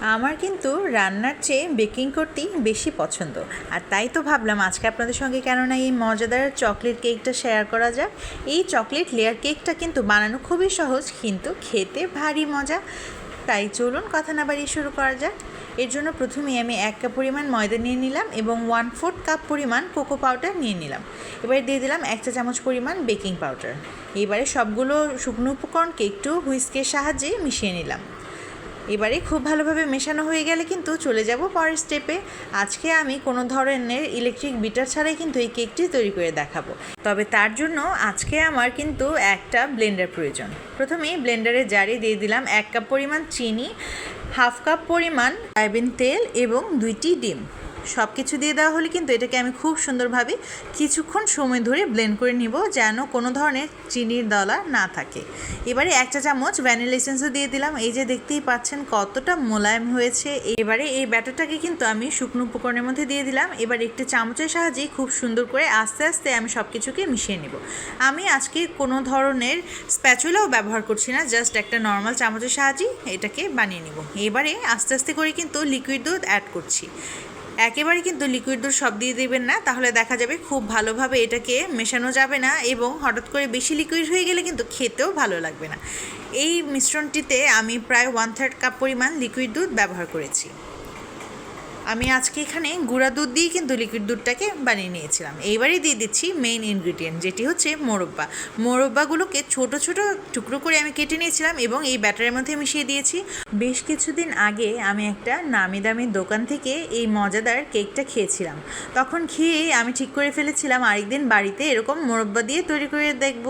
আমার কিন্তু রান্নার চেয়ে বেকিং করতেই বেশি পছন্দ। আর তাই তো ভাবলাম আজকে আপনাদের সঙ্গে কেননা এই মজাদার চকলেট কেকটা শেয়ার করা যাক। এই চকলেট লেয়ার কেকটা কিন্তু বানানো খুবই সহজ, কিন্তু খেতে ভারী মজা। তাই চলুন কথা না বাড়িয়ে শুরু করা যাক। এর জন্য প্রথমেই আমি এক কাপ পরিমাণ ময়দা নিয়ে নিলাম এবং ওয়ান ফোর্থ কাপ পরিমাণ কোকো পাউডার নিয়ে নিলাম। এবারে দিয়ে দিলাম এক চা চামচ পরিমাণ বেকিং পাউডার এবারে সবগুলো শুকনো উপকরণকে একটু হুইস্কের সাহায্যে মিশিয়ে নিলাম। এবারে খুব ভালোভাবে মেশানো হয়ে গেলে কিন্তু চলে যাব পরের স্টেপে আজকে আমি কোনো ধরনের ইলেকট্রিক বিটার ছাড়াই কিন্তু এই কেকটি তৈরি করে দেখাবো। তবে তার জন্য আজকে আমার কিন্তু একটা ব্লেন্ডার প্রয়োজন। প্রথমেই ব্লেন্ডারে জারি দিয়ে দিলাম এক কাপ পরিমাণ চিনি হাফ কাপ পরিমাণ সয়াবিন তেল এবং দুইটি ডিম। সব কিছু দিয়ে দেওয়া হলে কিন্তু এটাকে আমি খুব সুন্দরভাবে কিছুক্ষণ সময় ধরে ব্লেন্ড করে নিব যেন কোনো ধরনের চিনির দলা না থাকে। এবারে এক চা চামচ ভ্যানিলা এসেন্সও দিয়ে দিলাম। এই যে দেখতেই পাচ্ছেন কতটা মোলায়েম হয়েছে। এবারে এই ব্যাটারটাকে কিন্তু আমি শুকনো উপকরণের মধ্যে দিয়ে দিলাম। এবার একটি চামচের সাহায্যে খুব সুন্দর করে আস্তে আস্তে আমি সব কিছুকে মিশিয়ে নেব। আমি আজকে কোনো ধরনের স্প্যাচুলাও ব্যবহার করছি না জাস্ট একটা নর্মাল চামচের সাহায্যেই এটাকে বানিয়ে নিব। এবারে আস্তে আস্তে করে কিন্তু লিকুইড দুধ অ্যাড করছি। একেবারে কিন্তু লিকুইড দুধ সব দিয়ে দেবেন না, তাহলে দেখা যাবে খুব ভালোভাবে এটাকে মেশানো যাবে না এবং হঠাৎ করে বেশি লিকুইড হয়ে গেলে কিন্তু খেতেও ভালো লাগবে না। এই মিশ্রণটিতে আমি প্রায় ওয়ান থার্ড কাপ পরিমাণ লিকুইড দুধ ব্যবহার করেছি। আমি আজকে এখানে গুঁড়া দুধ দিয়ে কিন্তু লিকুইড দুধটাকে বানিয়ে নিয়েছিলাম। এইবারই দিয়ে দিচ্ছি মেইন ইনগ্রিডিয়েন্ট যেটি হচ্ছে মোরব্বা। মোরব্বাগুলোকে ছোট ছোট টুকরো করে আমি কেটে নিয়েছিলাম এবং এই ব্যাটারের মধ্যে মিশিয়ে দিয়েছি। বেশ কিছুদিন আগে আমি একটা নামি দামি দোকান থেকে এই মজাদার কেকটা খেয়েছিলাম। তখন খেয়ে আমি ঠিক করে ফেলেছিলাম, আরেকদিন বাড়িতে এরকম মোরব্বা দিয়ে তৈরি করে দেখব।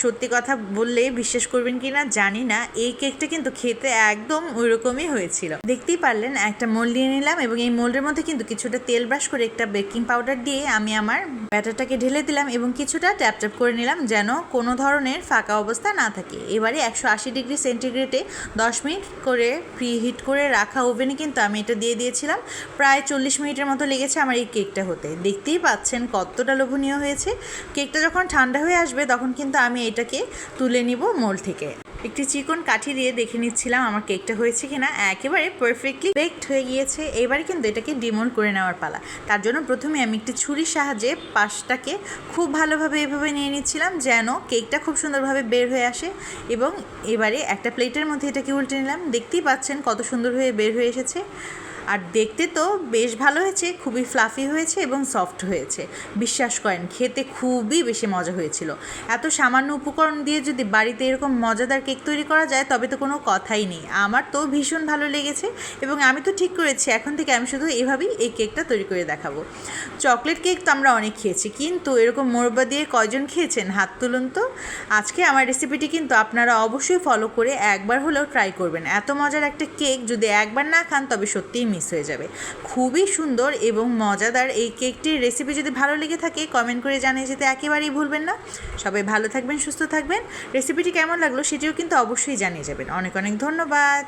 সত্যি কথা বললে বিশ্বাস করবেন কি না জানি না, এই কেকটা কিন্তু খেতে একদম ওইরকমই হয়েছিল। দেখতেই পারলেন, একটা মোল্ড নিয়ে নিলাম এবং এই মোল্ডের মধ্যে কিন্তু কিছুটা তেল ব্রাশ করে একটা বেকিং পাউডার দিয়ে আমি আমার ব্যাটারটাকে ঢেলে দিলাম এবং কিছুটা ট্যাপ ট্যাপ করে নিলাম যেন কোনো ধরনের ফাঁকা অবস্থা না থাকে। এবারে একশো আশি ডিগ্রি সেন্টিগ্রেডে দশ মিনিট করে প্রি হিট করে রাখা ওভেনে কিন্তু আমি এটা দিয়ে দিয়েছিলাম। প্রায় চল্লিশ মিনিটের মতো লেগেছে আমার এই কেকটা হতে। দেখতেই পাচ্ছেন কতটা লোভনীয় হয়েছে। কেকটা যখন ঠান্ডা হয়ে আসবে তখন কিন্তু আমি এটাকে তুলে নিব মোল্ড থেকে। একটি চিকন কাঠি দিয়ে দেখে নিচ্ছিলাম আমার কেকটা হয়েছে কিনা। একেবারে পারফেক্টলি বেকড হয়ে গিয়েছে। এবারে কিন্তু এটাকে ডিমোল্ড করে নেওয়ার পালা। তার জন্য প্রথমে আমি একটি ছুরির সাহায্যে পাশটাকে খুব ভালোভাবে এভাবে নিয়ে নিচ্ছিলাম যেন কেকটা খুব সুন্দরভাবে বের হয়ে আসে এবং এবারে একটা প্লেটের মধ্যে এটাকে উল্টে নিলাম। দেখতেই পাচ্ছেন কত সুন্দর হয়ে বের হয়ে এসেছে। আর দেখতে তো বেশ ভালো হয়েছে, খুবই ফ্লাফি হয়েছে এবং সফট হয়েছে। বিশ্বাস করেন, খেতে খুবই বেশি মজা হয়েছিল। এত সামান্য উপকরণ দিয়ে যদি বাড়িতে এরকম মজাদার কেক তৈরি করা যায়, তবে তো কোনো কথাই নেই। আমার তো ভীষণ ভালো লেগেছে এবং আমি তো ঠিক করেছি, এখন থেকে আমি শুধু এভাবেই এই কেকটা তৈরি করে দেখাবো। চকলেট কেক তো আমরা অনেক খেয়েছি, কিন্তু এরকম মোরব্বা দিয়ে কয়জন খেয়েছেন? হাত তুলুন তো। আজকে আমার রেসিপিটি কিন্তু আপনারা অবশ্যই ফলো করে একবার হলেও ট্রাই করবেন। এত মজার একটা কেক যদি একবার না খান, তবে সত্যিই মিস হয়ে যাবে। খুবই সুন্দর এবং মজাদার এই কেকটির রেসিপি যদি ভালো লেগে থাকে কমেন্ট করে জানিয়ে যেতে একেবারেই ভুলবেন না। সবাই ভালো থাকবেন, সুস্থ থাকবেন। রেসিপিটি কেমন লাগল সেটিও কিন্তু অবশ্যই জানিয়ে যাবেন। অনেক অনেক ধন্যবাদ।